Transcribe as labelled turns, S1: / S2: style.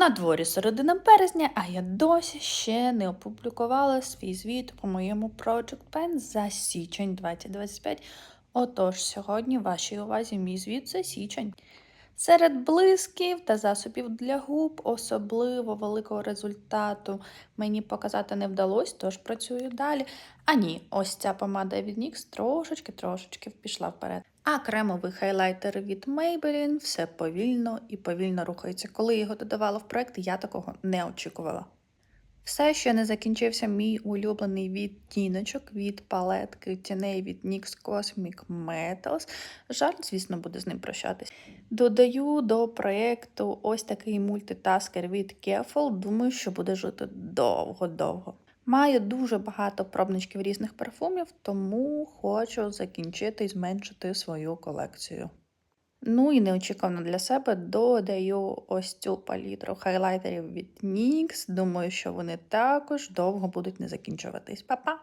S1: На дворі середина березня, а я досі ще не опублікувала свій звіт по моєму Project Pen за січень 2025. Отож, сьогодні вашій увазі мій звіт за січень. Серед блисків та засобів для губ особливо великого результату мені показати не вдалося, тож працюю далі. А ні, ось ця помада від NYX трошечки-трошечки пішла вперед. А кремовий хайлайтер від Maybelline все повільно і повільно рухається. Коли його додавала в проект, я такого не очікувала. Все ще не закінчився мій улюблений відтіночок від палетки тіней від NYX Cosmic Metals. Жаль, звісно, буде з ним прощатись. Додаю до проєкту ось такий мультитаскер від Careful. Думаю, що буде жити довго-довго. Маю дуже багато пробничків різних парфумів, тому хочу закінчити і зменшити свою колекцію. Ну і неочікувано для себе додаю ось цю палітру хайлайтерів від NYX. Думаю, що вони також довго будуть не закінчуватись. Па-па!